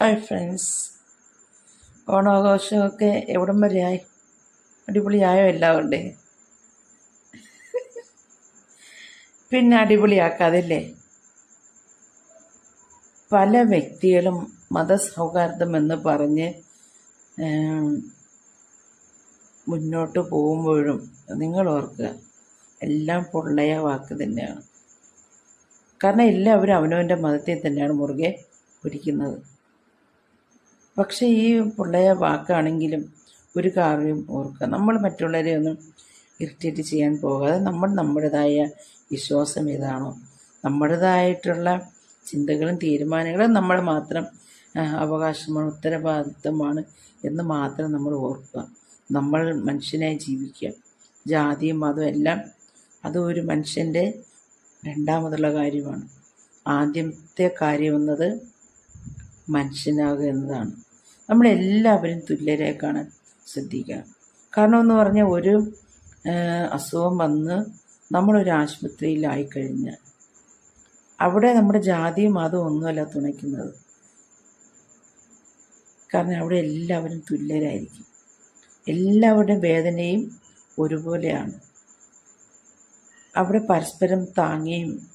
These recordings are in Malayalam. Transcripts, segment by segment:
ഹായ് ഫ്രണ്ട്സ് ഓണാഘോഷമൊക്കെ എവിടം വരെയായി? അടിപൊളിയായോ എല്ലാവരുടെ പിന്നെ അടിപൊളിയാക്കാതില്ലേ? പല വ്യക്തികളും മതസൗഹാർദ്ദം എന്ന് പറഞ്ഞ് മുന്നോട്ട് പോകുമ്പോഴും നിങ്ങൾ ഓർക്കുക എല്ലാം പൊള്ളയ വാക്ക് തന്നെയാണ്. കാരണം എല്ലാവരും അവനവന്റെ മതത്തെ തന്നെയാണ് മുറുകെ പിടിക്കുന്നത്. പക്ഷേ ഈ പൊള്ളയ വാക്കാണെങ്കിലും ഒരു കാര്യം ഓർക്കുക. നമ്മൾ മറ്റുള്ളവരെ ഒന്നും ഇറിറ്റേറ്റ് ചെയ്യാൻ പോകാതെ നമ്മൾ നമ്മുടേതായ വിശ്വാസം ഏതാണോ നമ്മുടേതായിട്ടുള്ള ചിന്തകളും തീരുമാനങ്ങളും നമ്മൾ മാത്രം അവകാശമാണ് ഉത്തരവാദിത്തമാണ് എന്ന് മാത്രം നമ്മൾ ഓർക്കുക. നമ്മൾ മനുഷ്യനായി ജീവിക്കുക. ജാതിയും മതവും എല്ലാം അത് ഒരു മനുഷ്യന്റെ രണ്ടാമതുള്ള കാര്യമാണ്. ആദ്യത്തെ കാര്യം എന്നത് മനുഷ്യനാകുക എന്നതാണ്. നമ്മളെല്ലാവരും തുല്യരെ കാണാൻ ശ്രദ്ധിക്കുക. കാരണം എന്ന് പറഞ്ഞാൽ ഒരു അസുഖം വന്ന് നമ്മളൊരു ആശുപത്രിയിലായി കഴിഞ്ഞാൽ അവിടെ നമ്മുടെ ജാതിയും മതവും ഒന്നുമല്ല തുണയ്ക്കുന്നത്. കാരണം അവിടെ എല്ലാവരും തുല്യരായിരിക്കും. എല്ലാവരുടെയും വേദനയും ഒരുപോലെയാണ്. അവിടെ പരസ്പരം താങ്ങിയും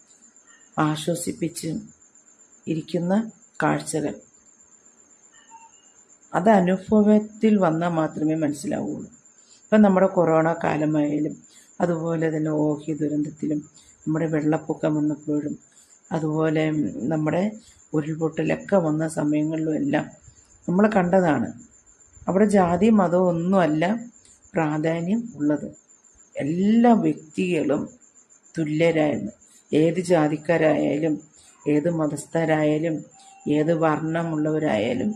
ആശ്വസിപ്പിച്ചും ഇരിക്കുന്ന കാഴ്ചകൾ. അത് അനുഭവത്തിൽ വന്നാൽ മാത്രമേ മനസ്സിലാവുകയുള്ളൂ ഇപ്പം നമ്മുടെ കൊറോണ കാലമായാലും അതുപോലെ തന്നെ ഓഹി ദുരന്തത്തിലും നമ്മുടെ വെള്ളപ്പൊക്കം വന്നപ്പോഴും അതുപോലെ നമ്മുടെ ഉരുൾപൊട്ടലൊക്കെ വന്ന സമയങ്ങളിലും എല്ലാം നമ്മൾ കണ്ടതാണ്. അവിടെ ജാതി മതവും ഒന്നുമല്ല പ്രാധാന്യം ഉള്ളത്. എല്ലാ വ്യക്തികളും തുല്യരായിരുന്നു. ഏത് ജാതിക്കാരായാലും ഏത് മതസ്ഥരായാലും ഏത് വർണമുള്ളവരായാലും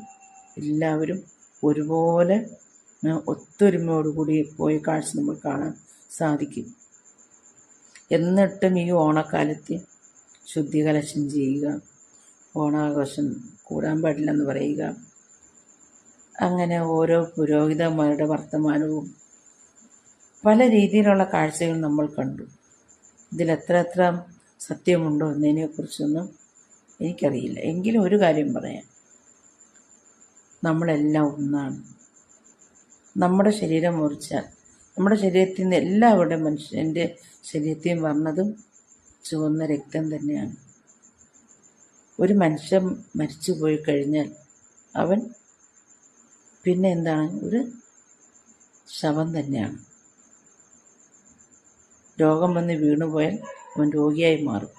എല്ലാവരും ഒരുപോലെ ഒത്തൊരുമയോടുകൂടി പോയി കാഴ്ച നമ്മൾ കാണാൻ സാധിക്കും. എന്നിട്ടും ഈ ഓണക്കാലത്ത് ശുദ്ധികലശം ചെയ്യുക ഓണാഘോഷം കൂടാൻ പാടില്ലെന്ന് പറയുക അങ്ങനെ ഓരോ പുരോഹിതന്മാരുടെ വർത്തമാനവും പല രീതിയിലുള്ള കാഴ്ചകൾ നമ്മൾ കണ്ടു. ഇതിൽ എത്ര എത്ര സത്യമുണ്ടോ എന്നതിനെക്കുറിച്ചൊന്നും എനിക്കറിയില്ല. എങ്കിലും ഒരു കാര്യം പറയാം. നമ്മളെല്ലാം ഒന്നാണ്. നമ്മുടെ ശരീരം മുറിച്ചാൽ നമ്മുടെ ശരീരത്തിൽ നിന്ന് എല്ലാവരുടെയും മനുഷ്യന്റെ ശരീരത്തെയും വന്നതും ചുവന്ന രക്തം തന്നെയാണ്. ഒരു മനുഷ്യൻ മരിച്ചു പോയി കഴിഞ്ഞാൽ അവൻ പിന്നെ എന്താണ്? ഒരു ശവം തന്നെയാണ്. രോഗം വന്ന് വീണുപോയാൽ അവൻ രോഗിയായി മാറും.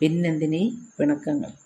പിന്നെന്തിനീ പിണക്കങ്ങൾ?